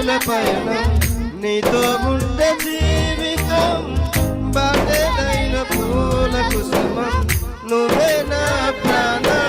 రంగుల పయనం నీతో ఉండే జీవితం బాటేదైన పూలకు కుసుమం. నువ్వే నా ప్రాణాధారము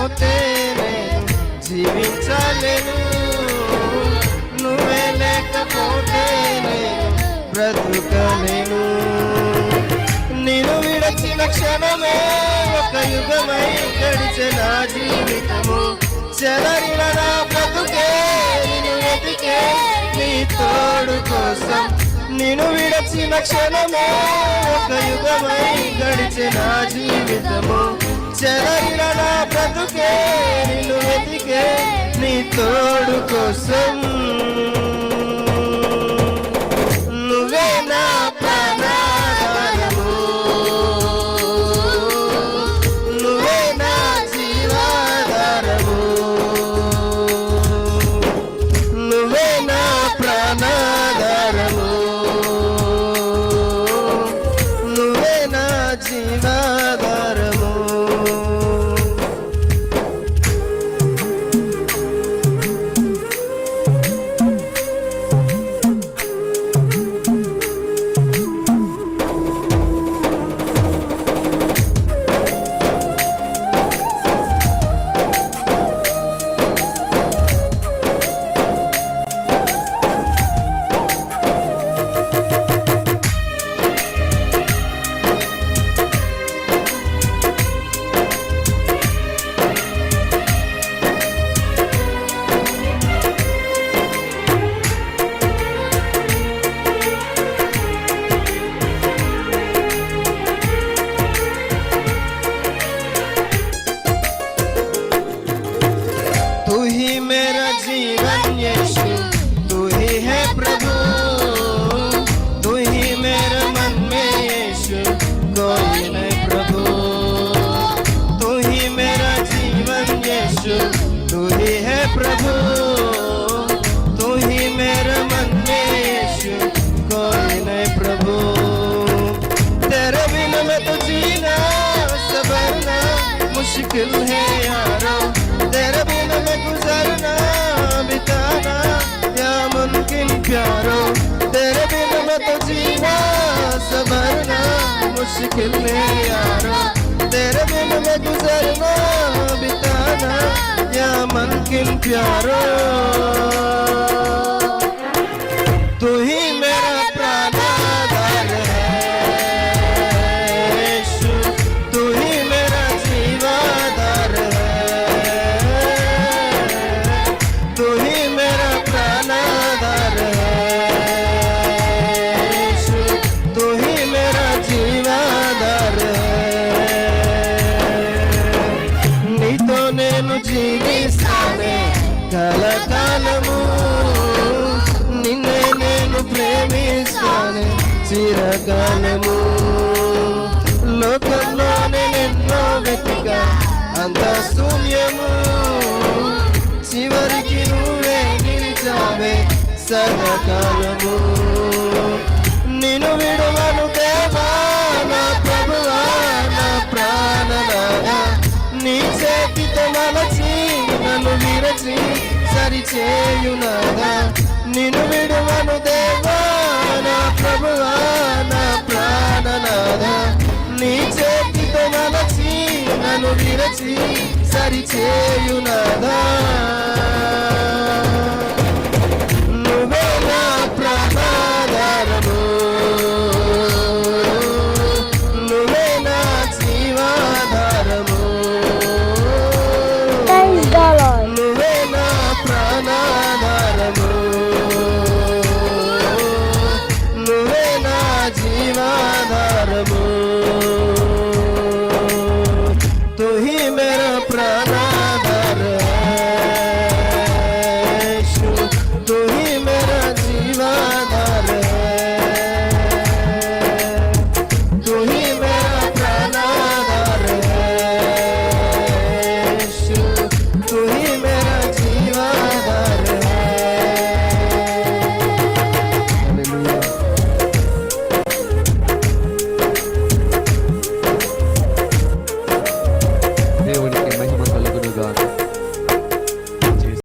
లేకపోతే జీవించలేను. నువ్వే లేకపోతే బ్రతుకలేను. నేను విడచిన క్షణమే ఒక యుగమై గడిచే నా జీవితము. చెదరిన నా బ్రతుకే నేను వెతికే నీ తోడు కోసం. నేను విడచిన క్షణమే ఒక యుగమై గడిచిన జీవితము. చెదరిన బ్రతుకే నిన్ను వెతికే నీ తోడు కోసం. प्रभु। तू ही मेरे मन में यीशु, कोई नहीं प्रभु। तू ही मेरा जीवन यीशु, तू ही है प्रभु। तू ही मेरे मन में यीशु, कोई नहीं प्रभु। तेरे बिना मैं तो जीना सबरना मुश्किल है यारो। मुश्किल है यारो तेरे बिना मैं गुजरना बिताना क्या मुमकिन प्यारो చిరకాలము. లోకంలోనే ఎన్నో వెతిక అంత శూన్యము. చివరికి నువ్వే నిలిచావే సదకాలము నిన్ను విడవను దేవా నా ప్రభువా నా ప్రాణనాథ నీ చేతితో మలచి నన్ను విరచి సరిచేయునాదా నిన్ను విడువను దేవా నా ప్రభువా నా ప్రాణనాథ. నీ చేతితో మలచి నన్ను విరచి సరిచేయునాదా